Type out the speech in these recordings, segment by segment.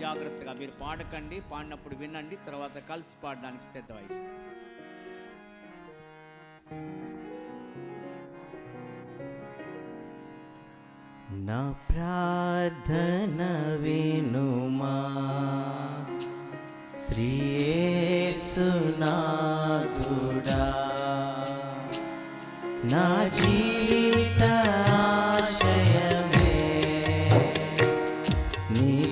జాగ్రత్తగా మీరు పాడకండి పాడినప్పుడు వినండి తర్వాత కలిసి పాడడానికి శ్రద్ధ వహిస్తాం. నా ప్రార్థన వినుమా. శ్రీయేసునాథుడా నా జీవిత ఆశయమే నీ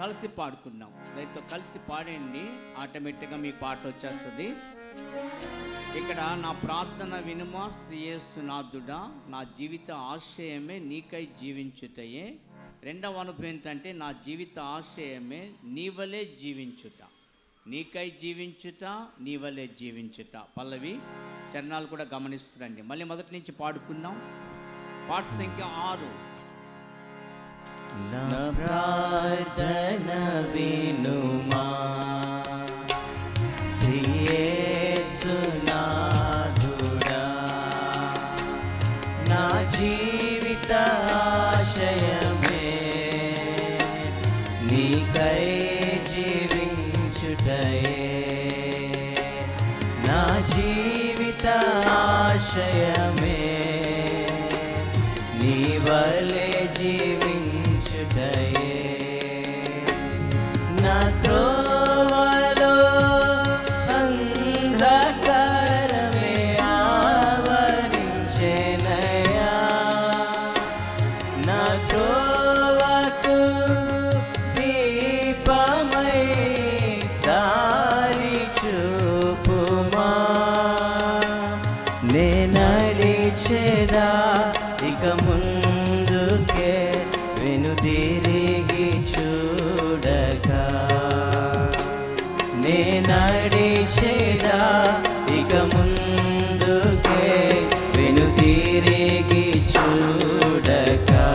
కలిసి పాడుకుందాం. రైతు కలిసి పాడండి. ఆటోమేటిక్గా మీ పాట వచ్చేస్తుంది. ఇక్కడ నా ప్రార్థన వినుమా శ్రీయేసునాథుడా నా జీవిత ఆశయమే నీకై జీవించుటయే. రెండవ అనుభవం ఏంటంటే నా జీవిత ఆశయమే నీవలే జీవించుట. నీకై జీవించుట నీవలే జీవించుట. పల్లవి చరణాలు కూడా గమనిస్తుండీ మళ్ళీ మొదటి నుంచి పాడుకుందాం. పాట సంఖ్య ఆరు. ప్రార్థన వినుమా శ్రీయేసునాథుడా నా జీవిత ఆశయమే నీకై జీవించుటయే నా జీవిత ఆశయమే నీ వలె జీవించు నా త్రోవలో నడిచెదా ఇక ముందుకే వెనుదిరిగి చూడగా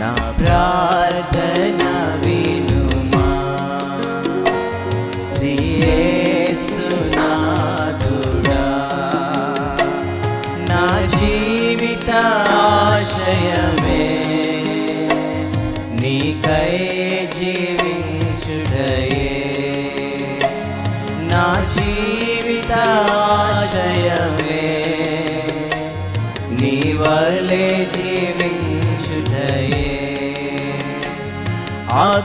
నా ప్రార్థన వినుమా. శ్రీయేసునాథుడా నా జీవిత ఆశయమే. నీకై జీవించుటయే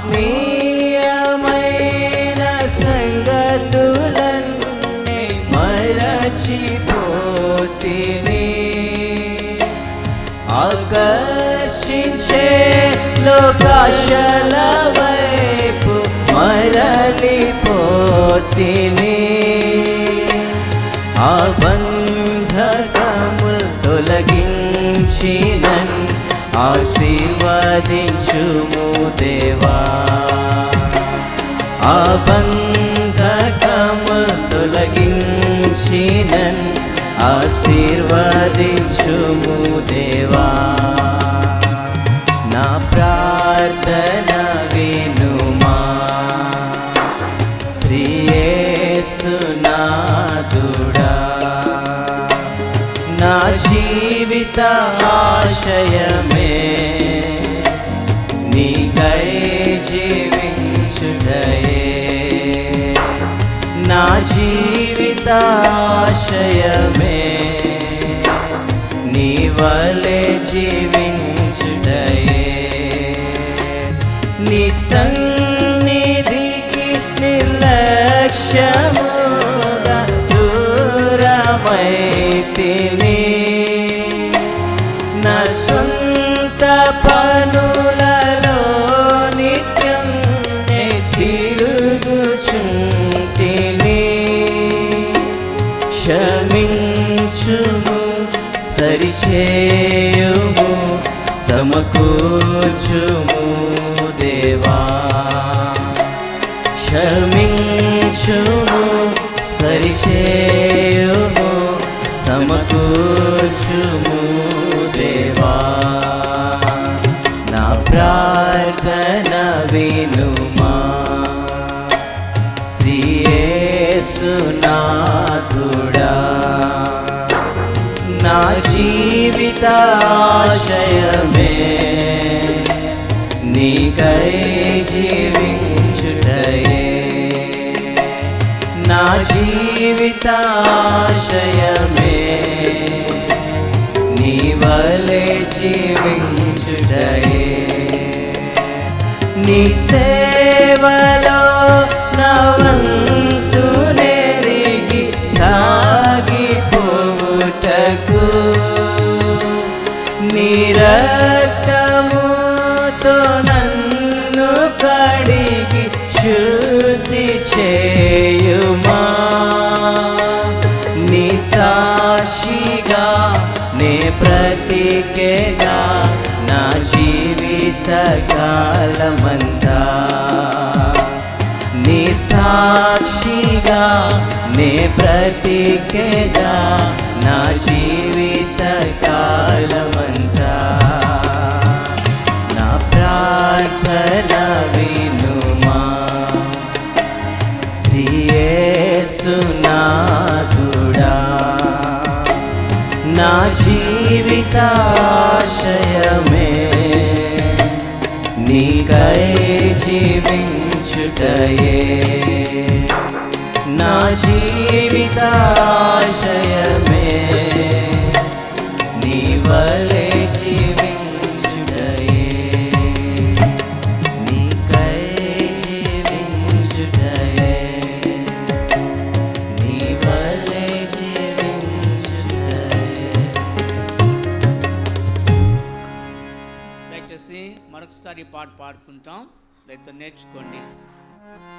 ఆత్మీయమైన సంగతులన్నీ మరచిపోతిని ఆకర్షించే లోకాశల వైపు మరలిపోతిని. ఆ బంధకములు తొలగించినన్ను ఆశీర్వదించుము దేవా. ఆ తొలగించినన్ ఆశీర్వదించుము దేవా. నా ప్రార్థన వినుమా. శ్రీయేసునాథుడా నా జీవిత ఆశయం నా జీవిత ఆశయమే నీ వలె జీవించుటయే నీ సన్నిధికి నిర్లక్ష్యముగా సరిచేయుము సమకూర్చుము దేవా. క్షమించుము సరిచేయుము సమకూర్చుము దేవా. జీవితాశయమే నీ వలె జీవించుటయే. నీ సేవలో నా ప్రతికేగా నా జీవిత కాలమంతా నీ సాక్షిగా నే ప్రతికేగా నా జీవిత కాలమంతా జీవితాశయమే నీకై జీవించుటయే. నా జీవితాశయమే. ఒకసారి పాట పాడుకుంటాం. దయతో నేర్చుకోండి.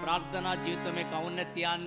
ప్రార్థనా జీవితం యొక్క ఔన్నత్యాన్ని